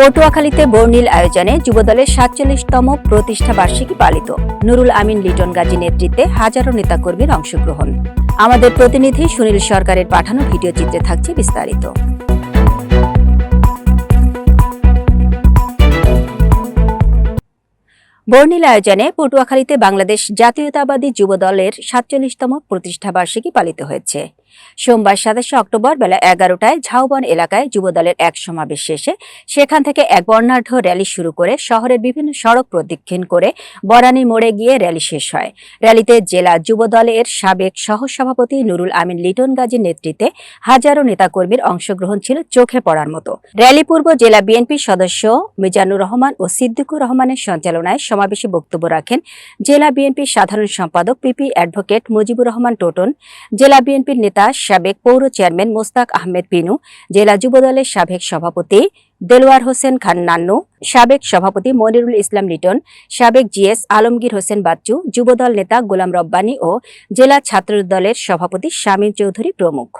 পটুয়াখালীতে বর্ণিল আয়োজনে যুবদলের সাতচল্লিশতম প্রতিষ্ঠা বার্ষিকী পালিত। নুরুল আমিন লিটন গাজী নেতৃত্বে হাজারো নেতাকর্মীর অংশগ্রহণ। আমাদের প্রতিনিধি সুনীল সরকারের পাঠানো ভিডিও চিত্রে থাকছে বিস্তারিত। বর্ণিল আয়োজনে পটুয়াখালীতে বাংলাদেশ জাতীয়তাবাদী যুবদলের সাতচল্লিশতম প্রতিষ্ঠা বার্ষিকী পালিত হয়েছে। সোমবার সাতাশে অক্টোবর বেলা এগারোটায় ঝাউবন এলাকায় যুবদলের এক সমাবেশ শেষে সেখান থেকে এক বর্ণাঢ্য র্যালি শুরু করে শহরের বিভিন্ন সড়ক প্রদক্ষিণ করে বরানি মোড়ে গিয়ে র্যালি শেষ হয়। র্যালিতে জেলা যুবদলের সাবেক সহসভাপতি নুরুল আমিন লিটন গাজীর নেতৃত্বে হাজারো নেতাকর্মীর অংশগ্রহণ ছিল চোখে পড়ার মতো। র্যালি পূর্ব জেলা বিএনপির সদস্য মিজানুর রহমান ও সিদ্দিকুর রহমানের সঞ্চালনায় সমাবেশে বক্তব্য রাখেন জেলা বিএনপির সাধারণ সম্পাদক পিপি অ্যাডভোকেট মুজিবুর রহমান টোটন, জেলা বিএনপির নেতা সাবেক পৌর চেয়ারম্যান মোস্তাক আহমেদ পিনু জেলা যুবদলের সাবেক সভাপতি দেলোয়ার হোসেন খান নান্নু, সাবেক সভাপতি মনিরুল ইসলাম লিটন, সাবেক জিএস আলমগীর হোসেন বাচ্চু যুবদল নেতা গোলাম রব্বানী ও জেলা ছাত্রদলের সভাপতি শামীম চৌধুরী প্রমুখ।